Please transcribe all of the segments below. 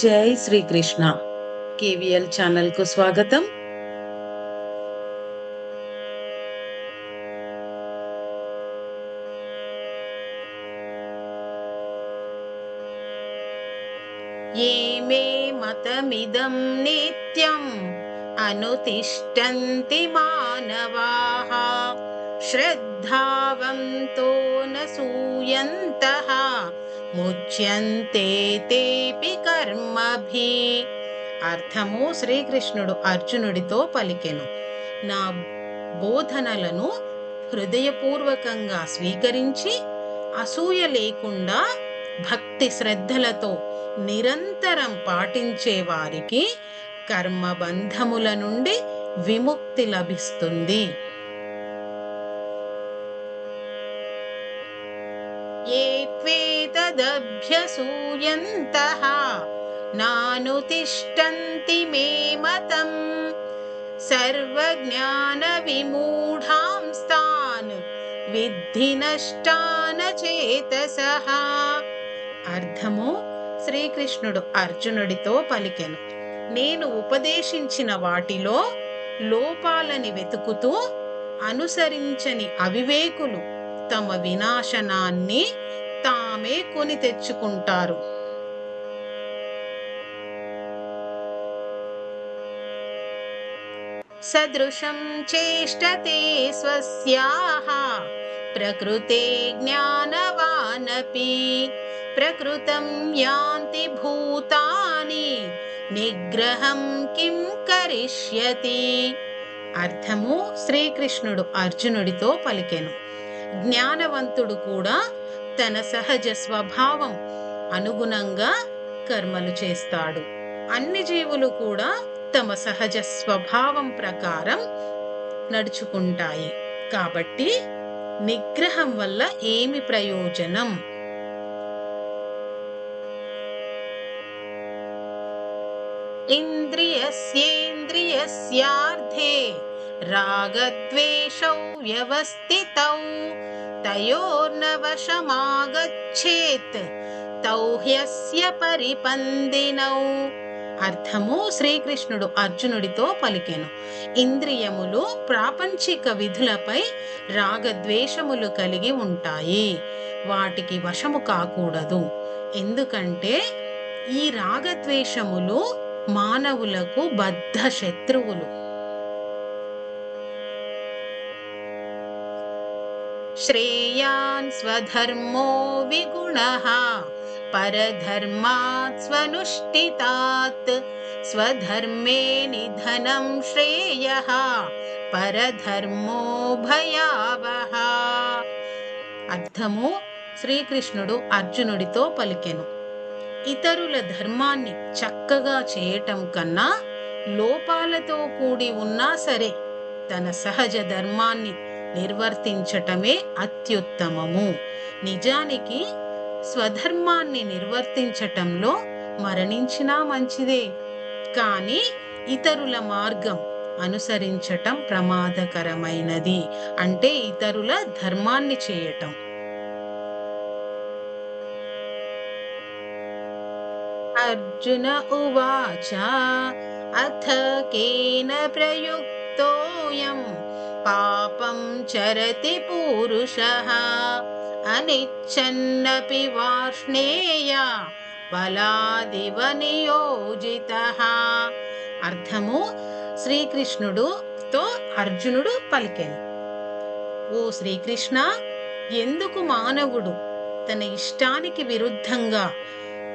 జై Srikrishna KVL channel కు స్వాగతం ये मे मतमिदं नित्यम् अनुतिष्ठन्ति मानवाः श्रद्धावन्तो न सूयन्तः ముచ్యంతే తేపి కర్మభి. అర్థము శ్రీకృష్ణుడు అర్జునుడితో పలికెను. నా బోధనలను హృదయపూర్వకంగా స్వీకరించి అసూయ లేకుండా భక్తి శ్రద్ధలతో నిరంతరం పాటించే వారికి కర్మబంధముల నుండి విముక్తి లభిస్తుంది. ये त्वेतदभ्यसूयन्तः नानुतिष्ठन्ति मे मतम् సర్వజ్ఞానవిమూఢాంస్తాన్ విద్ధి నష్టాన చేతసః అర్థము శ్రీకృష్ణుడు అర్జునుడితో పలికెను నేను ఉపదేశించిన వాటిలో లోపాలని వెతుకుతూ అనుసరించని అవివేకులు తమ వినాశనాన్ని తామే కొని తెచ్చుకుంటారు. సదృశం చేష్టతే స్వస్యాహ ప్రకృతే జ్ఞానవానపి ప్రకృతం యాంతి భూతాని నిగ్రహం కిం కరిష్యతి. అర్థము శ్రీకృష్ణుడు అర్జునుడితో పలికెను. జ్ఞానవంతుడు కూడా తన సహజ స్వభావం అనుగుణంగా కర్మలు చేస్తాడు. అన్ని జీవులు కూడా తమ సహజ స్వభావం ప్రకారం నడుచుకుంటాయి. కాబట్టి నిగ్రహం వల్ల ఏమి ప్రయోజనం? ఇంద్రియస్యేంద్రియస్యార్థే రాగద్వేషౌ వ్యవస్థితౌ తయోర్నవశమాగచ్చేత్ తౌహ్యస్య పరిపందినౌ అర్థము శ్రీకృష్ణుడు అర్జునుడితో పలికెను. ఇంద్రియములు ప్రాపంచిక విధులపై రాగద్వేషములు కలిగి ఉంటాయి. వాటికి వశము కాకూడదు. ఎందుకంటే ఈ రాగద్వేషములు మానవులకు బద్ధ శత్రువులు శ్రేయాన్ స్వధర్మో విగుణ పరధర్మాత్ స్వనుష్ఠితాత్ స్వధర్మే నిధనం శ్రేయః పరధర్మో భయావహ అర్థము శ్రీకృష్ణుడు అర్జునుడితో పలికెను. ఇతరుల ధర్మాన్ని చక్కగా చేయటం కన్నా లోపాలతో కూడి ఉన్నా సరే తన సహజ ధర్మాన్ని నిర్వర్తించటమే అత్యుత్తమము. నిజానికి స్వధర్మాన్ని నిర్వర్తించటంలో మరణించినా మంచిదే. కానీ ఇతరుల మార్గం అనుసరించటం ప్రమాదకరమైనది. అంటే ఇతరుల ధర్మాన్ని చేయటం. అర్జున ఉవాచ అథ కేన ప్రయుక్తోయం. పాపం చరతి పూరుషः అనిచ్చన్నపి వార్ష్ణేయ బలాదివ నియోజితః. అర్థము శ్రీకృష్ణుడుతో అర్జునుడు పలికెను. ఓ శ్రీకృష్ణ ఎందుకు మానవుడు తన ఇష్టానికి విరుద్ధంగా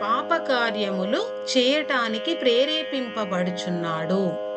పాపకార్యములు చేయటానికి ప్రేరేపింపబడుచున్నాడు?